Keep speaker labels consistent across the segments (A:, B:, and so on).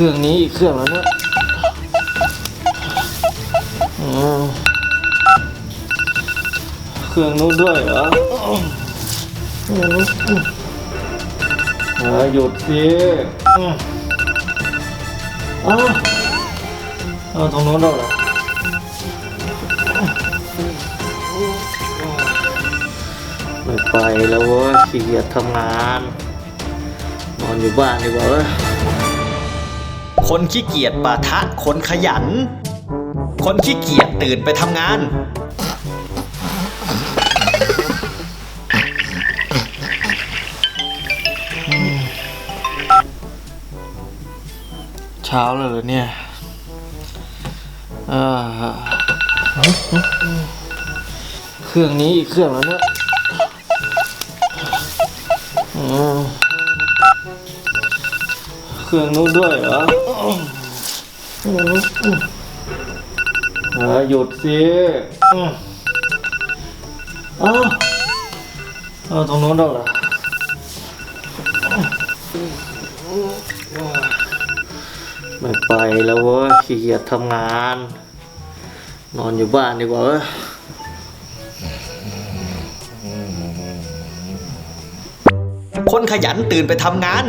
A: ครื่องนี้อีกเครื่องแล้วเนี่ยอืมเครื่องนู้นด้วยเหรอหยุดสิอืมอ้าวเอาตรงนู้นด้วยเหรอไม่ไปแล้วเว้ยขี้เกียจทำงาน นอนอยู่บ้านดีกว่าเว้ย
B: คนขี้เกียจปะทะคนขยัน คนขี้เกียจตื่นไปทำงาน
A: เช้าเลยเหรอเนี่ยอ่าเครื่องนี้อีกเครื่องแล้วเนี่ยอืม เครื่องนู้นด้วยเหรออืมอ่าหยุดสิอืมอ้าวเอาตรงนู้นด้วยเหรอไม่ไปแล้วเว้ยขี้เกียจทำงาน นอนอยู่บ้านดีกว่าเว้ย
B: คนขยันตื่นไปทำงาน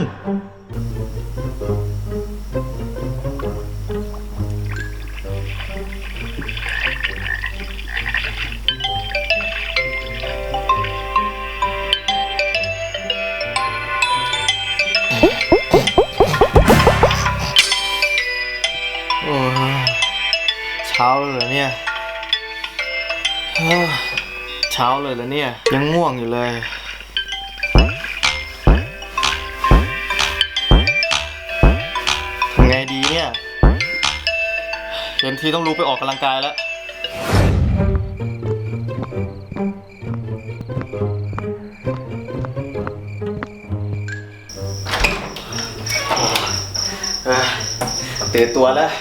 A: ช้าเลยเหรอเนี่ยเช้าเลยเหรอเนี่ย ยังง่วงอยู่เลย ทำไงดีเนี่ยเห็นทีต้องรู้ไปออกกำลังกายแล้ว
B: อะตื่นตัวแล้ว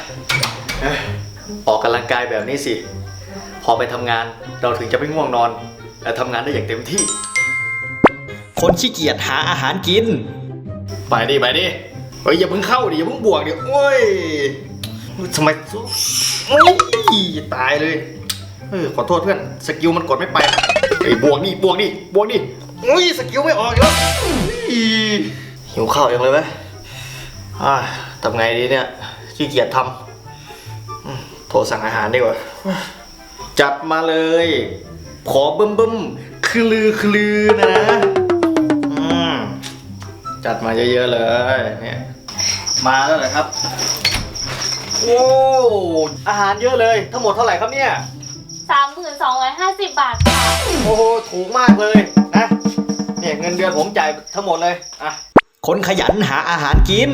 B: ออกกำลังกายแบบนี้สิ พอไปทำงานเราถึงจะไม่ง่วงนอน และทำงานได้อย่างเต็มที่ คนขี้เกียจหาอาหารกิน ไปดิไปดิเฮ้ยอย่าเพิ่งเข้าดิอย่าเพิ่งบวกดิโอ้ยทำไมโอ้ยตายเลยเออขอโทษเพื่อนสกิลมันกดไม่ไปเฮ้บวกดิบวกดิบวกดิโอ้ยสกิลไม่ออกอีกแล้วอี๋หิวข้าวยังเลยไหมอ่าทำไงดีเนี่ยขี้เกียจทำ โทรสั่งอาหารดีกว่า จัดมาเลย ขอเบิ่มเบิ่มๆคือลือคือลือนะนะอืมจัดมาเยอะๆเลยเนี่ยมาแล้วเหรอครับ โอ้อาหารเยอะเลย ทั้งหมดเท่าไหร่ครับเนี่ย
C: สามหมื่นสองร้อยห้าสิบบาทค่ะ
B: โอ้โหถูกมากเลยนะเนี่ยเงินเดือนผมจ่ายทั้งหมดเลยอะคนขยันหาอาหารกิน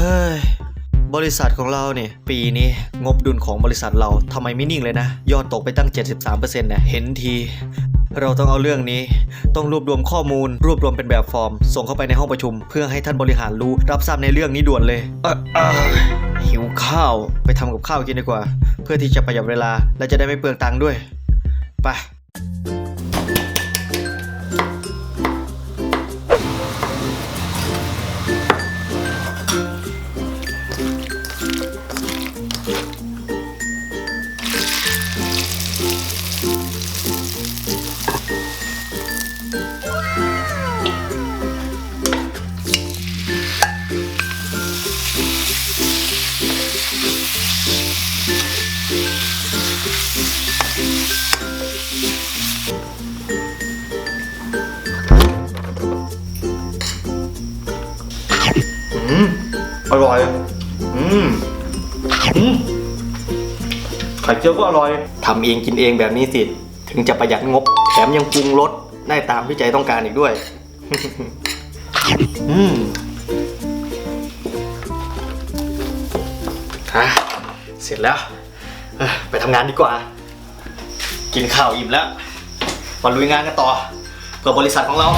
B: เฮ้ย บริษัทของเราเนี่ย ปีนี้งบดุลของบริษัทเราทำไมไม่นิ่งเลยนะ ยอดตกไปตั้ง 73%เนี่ยเห็นที เราต้องเอาเรื่องนี้ ต้องรวบรวมข้อมูล รวบรวมเป็นแบบฟอร์ม ส่งเข้าไปในห้องประชุม เพื่อให้ท่านบริหารรู้รับทราบในเรื่องนี้ด่วนเลยเออเออหิวข้าวไปทำกับข้าวกินดีกว่า เพื่อที่จะประหยัดเวลาและจะได้ไม่เปลืองตังค์ด้วยไป อร่อย อืมอืมไข่เจียวก็อร่อยทำเองกินเองแบบนี้สิ ถึงจะประหยัดงบ แถมยังปรุงรสได้ตามที่ใจต้องการอีกด้วย อืมฮะเสร็จแล้ว ไปทำงานดีกว่า กินข้าวอิ่มแล้วมาลุยงานกันต่อ เพื่อบริษัทของเรา